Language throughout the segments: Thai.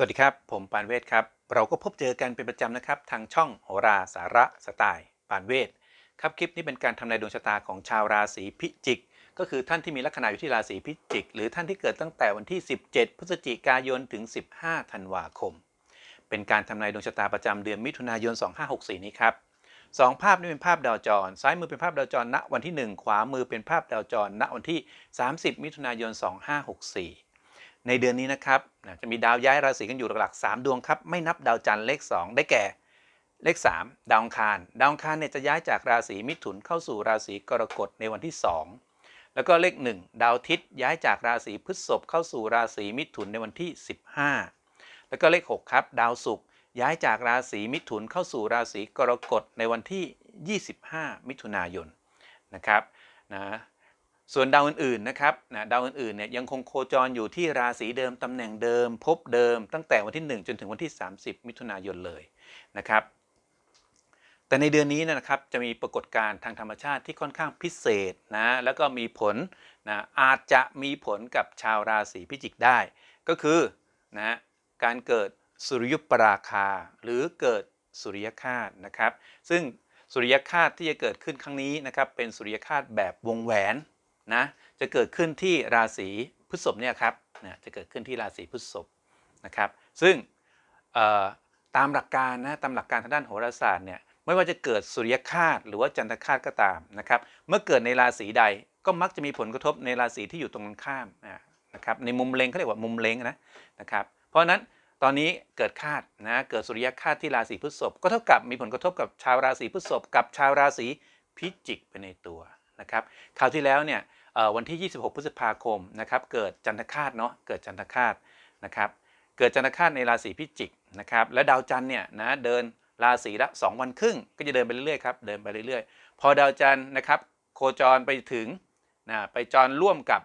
สวัสดีครับ ผมปานเวศครับ เราก็พบเจอกันเป็นประจำนะครับ ทางช่องโหราสาระสไตล์ปานเวศครับคลิปนี้เป็นการทำนายดวงชะตาของชาวราศีพิจิก ก็คือท่านที่มีลัคนาอยู่ที่ราศีพิจิก หรือท่านที่เกิดตั้งแต่วันที่ 17 พฤศจิกายนถึง 15 ธันวาคม เป็นการทำนายดวงชะตาประจำเดือนมิถุนายน 2564 นี้ครับสองภาพนี้เป็นภาพดาวจร ซ้ายมือเป็นภาพดาวจรณวันที่ 1 ขวามือเป็นภาพดาวจรณวันที่ 30 มิถุนายน 2564 ในเดือนนี้นะครับจะมีดาวย้ายราศีกันอยู่หลักๆ3ดวงครับไม่นับดาวจันทร์เลข 2 ได้แก่เลข 3 ดาวอังคาร ดาวอังคารเนี่ยจะย้ายจากราศีมิถุนเข้าสู่ราศีกรกฎในวันที่ 2 แล้วก็เลข 1 ดาวทิตย์ย้ายจากราศีพฤษภเข้าสู่ราศีมิถุนในวันที่ 15 แล้วก็เลข 6 ครับ ดาวศุกร์ย้ายจากราศีมิถุนเข้าสู่ราศีกรกฎในวันที่ 25 มิถุนายนนะครับนะ ส่วนดาวอื่นๆนะครับนะดาวอื่นๆเนี่ยยังคงโคจรอยู่ที่ราศีเดิมตำแหน่งเดิมพบเดิม ตั้งแต่วันที่ 1 จนถึงวันที่ 30 มิถุนายนเลยนะครับ แต่ในเดือนนี้นะครับจะมีปรากฏการณ์ทางธรรมชาติที่ค่อนข้างพิเศษนะแล้วก็มีผลนะอาจจะมีผลกับชาวราศีพิจิกได้ ก็คือนะการเกิดสุริยุปราคา หรือเกิดสุริยคาตนะครับ ซึ่งสุริยคาตที่จะเกิดขึ้นครั้งนี้นะครับเป็นสุริยคาตแบบวงแหวน นะจะเกิดขึ้นที่ราศีพฤษภเนี่ยครับนะจะเกิดขึ้นที่ราศีพฤษภนะครับ ซึ่งตามหลักการนะตามหลักการทางด้านโหราศาสตร์เนี่ยไม่ว่าจะเกิดสุริยคาตหรือว่าจันทคาตก็ตามนะครับเมื่อเกิดในราศีใดก็มักจะมีผลกระทบในราศีที่อยู่ตรงกันข้ามนะครับในมุมเล็งเขาเรียกว่ามุมเล็งนะนะครับเพราะฉะนั้นตอนนี้เกิดคาดนะเกิดสุริยคาตที่ราศีพฤษภก็เท่ากับมีผลกระทบกับชาวราศีพฤษภกับชาวราศีพิจิกไปในตัวนะครับคราวที่แล้วเนี่ย วันที่ 26 พฤษภาคมนะครับเกิดจันทคาตเนาะเกิดจันทคาตนะครับเกิดจันทคาตในราศีพิจิกนะครับและดาวจันทร์เนี่ยนะเดินราศีละ 2 วันครึ่ง ก็จะเดินไปเรื่อยๆครับเดินไปเรื่อยๆ พอดาวจันทร์นะครับโคจรไปถึงนะไปจรร่วมกับ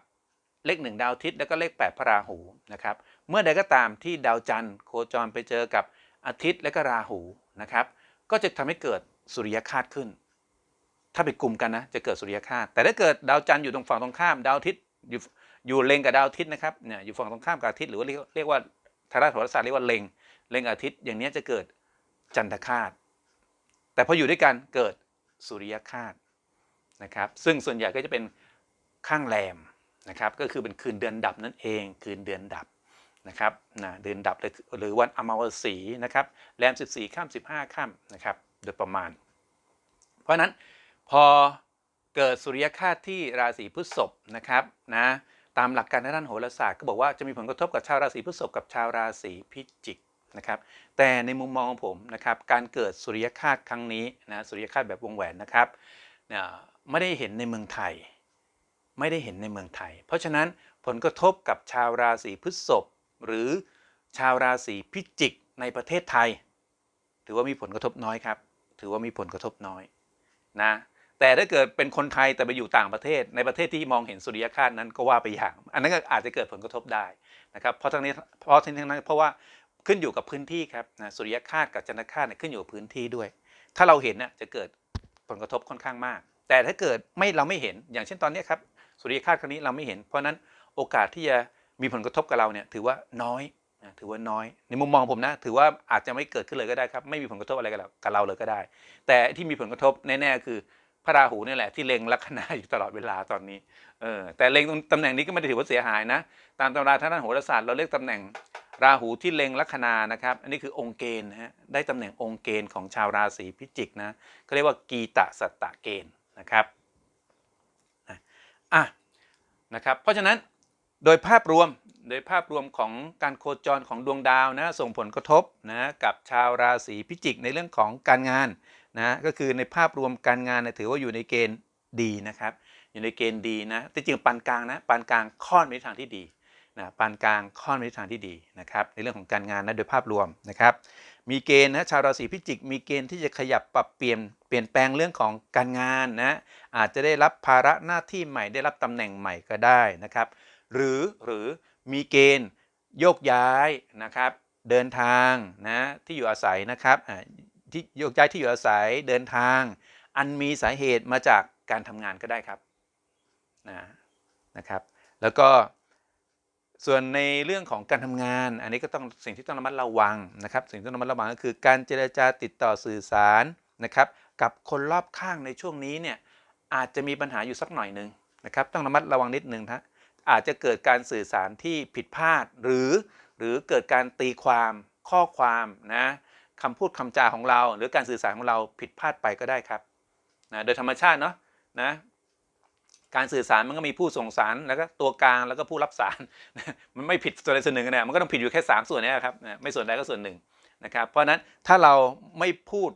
เลขหนึ่งดาวอาทิตย์แล้วก็เลข 8 พระราหูนะครับเมื่อใดก็ตามที่ดาวจันทร์โคจรไปเจอกับอาทิตย์และก็ราหูนะครับก็จะทำให้เกิดสุริยคาตขึ้น ถ้าไปกลุ่มกันนะจะเกิดสุริยคาตแต่ถ้าเกิดดาวจันทร์อยู่ตรงฝั่งตรงข้ามดาวอาทิตย์อยู่อยู่เล็งกับดาวอาทิตย์นะครับเนี่ยอยู่ฝั่งตรงข้ามกับอาทิตย์หรือว่าเรียกว่าทางด้านโหราศาสตร์เรียกว่าเล็งเล็งอาทิตย์อย่างนี้จะเกิดจันทคาตแต่พออยู่ด้วยกันเกิดสุริยคาตนะครับ ซึ่งส่วนใหญ่ก็จะเป็นข้างแรมนะครับ ก็คือเป็นคืนเดือนดับนั่นเอง คืนเดือนดับนะครับนะเดือนดับหรือวันอมาวสีนะครับแรม 14ค่ำ15ค่ำนะครับโดยประมาณ เพราะฉะนั้น พอเกิดสุริยคาตที่ราศีพฤษภนะครับนะตามหลักการทางด้านโหราศาสตร์ก็บอกว่าจะมีผลกระทบกับชาวราศีพฤษภกับชาวราศีพิจิกนะครับแต่ในมุมมองของผมนะครับการเกิดสุริยคาตครั้งนี้นะสุริยคาตแบบวงแหวนนะครับเนี่ยไม่ได้เห็นในเมืองไทย ไม่ได้เห็นในเมืองไทย เพราะฉะนั้นผลกระทบกับชาวราศีพฤษภหรือชาวราศีพิจิกในประเทศไทย ถือว่ามีผลกระทบน้อยครับ ถือว่ามีผลกระทบน้อยนะ แต่ถ้าเกิดเป็นคนไทยแต่ไปอยู่ต่างประเทศ ในประเทศที่มองเห็นสุริยคาตนั้นก็ว่าไปอย่าง อันนั้นก็อาจจะเกิดผลกระทบได้นะครับเพราะทั้งนี้เพราะทั้งนั้นเพราะว่าขึ้นอยู่กับพื้นที่ครับนะสุริยคาตกับจันทคาตเนี่ยขึ้นอยู่กับพื้นที่ด้วย ถ้าเราเห็นน่ะจะเกิดผลกระทบค่อนข้างมาก แต่ถ้าเกิดไม่เราไม่เห็นอย่างเช่นตอนนี้ครับสุริยคาตครั้งนี้เราไม่เห็น เพราะฉะนั้นโอกาสที่จะมีผลกระทบกับเราเนี่ยถือว่าน้อยนะถือว่าน้อย ในมุมมองผมนะ ถือว่าอาจจะไม่เกิดขึ้นเลยก็ได้ครับ ไม่มีผลกระทบอะไรกับเรากับเราเลยก็ได้ แต่ที่มีผลกระทบแน่ๆคือ พระราหูนี่แหละที่เล็งลัคนาอยู่ตลอดเวลาตอนนี้เออแต่เล็งตรงตำแหน่งนี้ก็ไม่ได้ถือว่าเสียหายนะ ตามตำราทางด้านโหราศาสตร์เราเรียกตำแหน่งราหูที่เล็งลัคนานะครับ อันนี้คือองค์เกณฑ์นะฮะได้ตำแหน่งองค์เกณฑ์ของชาวราศีพิจิกนะก็เรียกว่ากีตะสัตตะเกณฑ์นะครับอะนะครับ เพราะฉะนั้นโดยภาพรวมโดยภาพรวมของการโคจรของดวงดาวนะส่งผลกระทบนะกับชาวราศีพิจิกในเรื่องของการงาน นะก็คือในภาพรวมการงานนะถือว่าอยู่ในเกณฑ์ดีนะครับ อยู่ในเกณฑ์ดีนะแต่จริงปานกลางนะปานกลางค่อนไปทางที่ดีนะปานกลางค่อนไปทางที่ดีนะครับในเรื่องของการงานนะโดยภาพรวมนะครับมีเกณฑ์นะชาวราศีพิจิก มีเกณฑ์ที่จะขยับปรับเปลี่ยนเปลี่ยนแปลงเรื่องของการงานนะอาจจะได้รับภาระหน้าที่ใหม่ได้รับตำแหน่งใหม่ก็ได้นะครับ หรือหรือมีเกณฑ์โยกย้ายนะครับ เดินทางนะที่อยู่อาศัยนะครับ ที่โยกย้ายที่อยู่อาศัยเดินทาง อันมีสาเหตุมาจากการทำงานก็ได้ครับนะนะครับ แล้วก็ส่วนในเรื่องของการทำงาน อันนี้ก็ต้องสิ่งที่ต้องระมัดระวังนะครับ สิ่งที่ต้องระมัดระวังก็คือการเจรจาติดต่อสื่อสารนะครับ กับคนรอบข้างในช่วงนี้เนี่ยอาจจะมีปัญหาอยู่สักหน่อยหนึ่งนะครับ ต้องระมัดระวังนิดนึงนะอาจจะเกิดการสื่อสารที่ผิดพลาดหรือ หรือเกิดการตีความข้อความนะ คำพูดคำจาของเรา หรือการสื่อสารของเราผิดพลาดไปก็ได้ครับนะโดยธรรมชาติเนาะนะการสื่อสารมันก็มีผู้ส่งสารแล้วก็ตัวกลางแล้วก็ผู้รับสารมันไม่ผิดส่วนใดส่วนหนึ่งนะมันก็ต้องผิดอยู่แค่ 3 ส่วนนี้ครับนะไม่ส่วนใดก็ส่วนหนึ่งนะครับเพราะฉะนั้นถ้าเราไม่พูด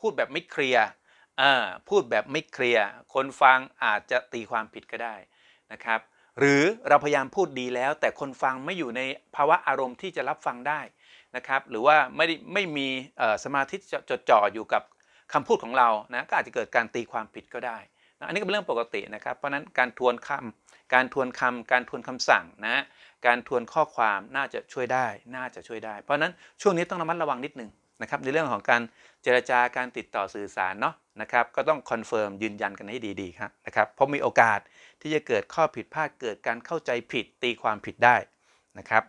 พูดแบบไม่เคลียร์อ่าพูดแบบไม่เคลียร์คนฟังอาจจะตีความผิดก็ได้นะครับหรือเราพยายามพูดดีแล้ว แต่คนฟังไม่อยู่ในภาวะอารมณ์ที่จะรับฟังได้ นะครับหรือว่าไม่ได้ไม่มีสมาธิจดจ่ออยู่กับคำพูดของเรานะก็อาจจะเกิดการตีความผิดก็ได้นะอันนี้ก็เป็นเรื่องปกตินะครับ เพราะฉะนั้นการทวนคำการทวนคำการทวนคำสั่งนะการทวนข้อความน่าจะช่วยได้ น่าจะช่วยได้ เพราะฉะนั้นช่วงนี้ต้องระมัดระวังนิดนึงนะครับในเรื่องของการเจรจาการติดต่อสื่อสารเนาะนะครับก็ต้องคอนเฟิร์มยืนยันกันให้ดีๆครับนะครับเพราะมีโอกาสที่จะเกิดข้อผิดพลาดเกิดการเข้าใจผิดตีความผิดได้นะครับ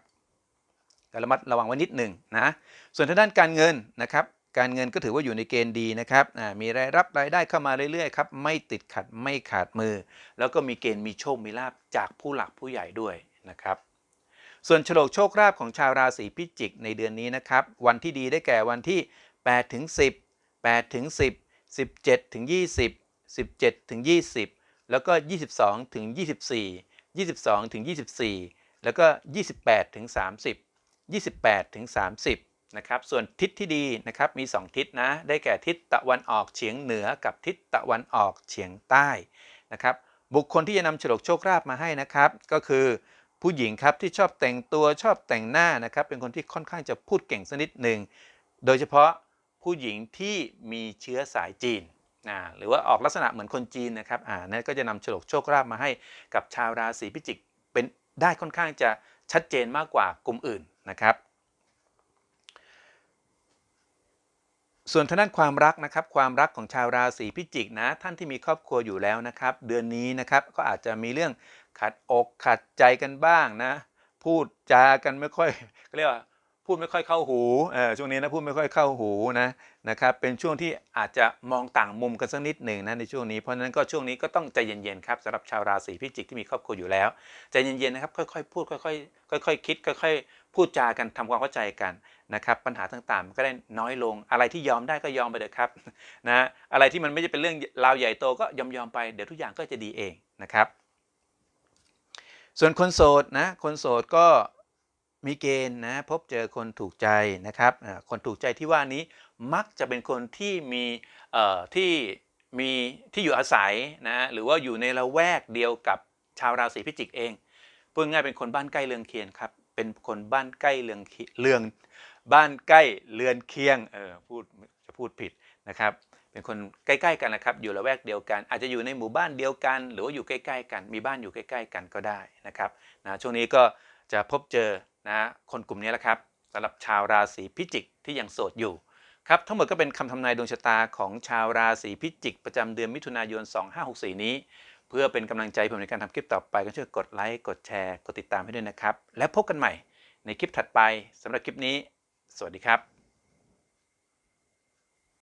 ก็ระมัดระวังไว้นิดหนึ่งนะส่วนทางด้านการเงินนะครับการเงินก็ถือว่าอยู่ในเกณฑ์ดีนะครับมีรายรับรายได้เข้ามาเรื่อยๆครับไม่ติดขัดไม่ขาดมือ แล้วก็มีเกณฑ์มีโชคมีลาบจากผู้หลักผู้ใหญ่ด้วยนะครับส่วนฉลกโชคลาภของชาวราศีพิจิกในเดือนนี้นะครับวันที่ดีได้แก่วันที่8ถึง10 8ถึง10 17ถึง20 17ถึง20 แล้วก็ 22ถึง24 22ถึง24 แล้วก็ 28ถึง30 28ถึง30นะครับส่วนทิศที่ดีนะครับมี 2 ทิศนะได้แก่ทิศตะวันออกเฉียงเหนือกับทิศตะวันออกเฉียงใต้นะครับบุคคลที่จะนำฉลกโชคลาภมาให้นะครับ ก็คือผู้หญิงครับที่ชอบแต่งตัวชอบแต่งหน้านะครับ เป็นคนที่ค่อนข้างจะพูดเก่งสักนิดหนึ่งโดยเฉพาะผู้หญิงที่มีเชื้อสายจีนนะหรือว่าออกลักษณะเหมือนคนจีนนะครับอ่านั่นก็จะนำฉลกโชคลาภมาให้กับชาวราศีพิจิกเป็นได้ค่อนข้างจะ ชัดเจนมากกว่ากลุ่มอื่นนะครับ ส่วนทางด้านความรักนะครับ ความรักของชาวราศีพิจิกนะ ท่านที่มีครอบครัวอยู่แล้วนะครับ เดือนนี้นะครับก็อาจจะมีเรื่องขัดอกขัดใจกันบ้างนะ พูดจากันไม่ค่อยเขาเรียกว่า พูดไม่ค่อยเข้าหูเออช่วงนี้นะพูดไม่ค่อยเข้าหูนะนะครับเป็นช่วงที่อาจจะมองต่างมุมกันสักนิดหนึ่งนะในช่วงนี้เพราะฉะนั้นก็ช่วงนี้ก็ต้องใจเย็นๆครับสำหรับชาวราศีพิจิกที่มีครอบครัวอยู่แล้วใจเย็นๆนะครับค่อยๆพูดค่อยๆค่อยๆคิดค่อยๆพูดจากันทำความเข้าใจกันนะครับปัญหาต่างๆมันก็ได้น้อยลง อะไรที่ยอมได้ก็ยอมไปเถอะครับนะอะไรที่มันไม่ใช่เป็นเรื่องราวใหญ่โตก็ยอมยอมๆไปเดี๋ยวทุกอย่างก็จะดีเองนะครับส่วนคนโสดนะคนโสดก็ มีเกณฑ์นะพบเจอคนถูกใจนะครับคนถูกใจที่ว่านี้มักจะเป็นคนที่มีเอ่อที่มีที่อยู่อาศัยนะหรือว่าอยู่ในละแวกเดียวกับชาวราศีพิจิกเองพูดง่ายเป็นคนบ้านใกล้เรือนเคียงครับเป็นคนบ้านใกล้เรือนเคียเรือนบ้านใกล้เรือนเคียงเออพูดจะพูดผิดนะครับเป็นคนใกล้ ๆ กันนะครับ อยู่ละแวกเดียวกัน อาจจะอยู่ในหมู่บ้านเดียวกัน หรือว่าอยู่ใกล้ ๆ กัน มีบ้านอยู่ใกล้ ๆ กันก็ได้นะครับนะช่วงนี้ก็จะพบเจอ นะคนกลุ่มนี้แหละครับสำหรับชาวราศีพิจิกที่ยังโสดอยู่ครับทั้งหมดก็เป็นคำทำนายดวงชะตาของชาวราศีพิจิก ประจำเดือนมิถุนายน 2564 นี้ เพื่อเป็นกำลังใจผมในการทำคลิปต่อไปก็ช่วยกดไลค์กดแชร์ กดติดตามให้ด้วยนะครับ และพบกันใหม่ในคลิปถัดไปสำหรับคลิปนี้ สวัสดีครับ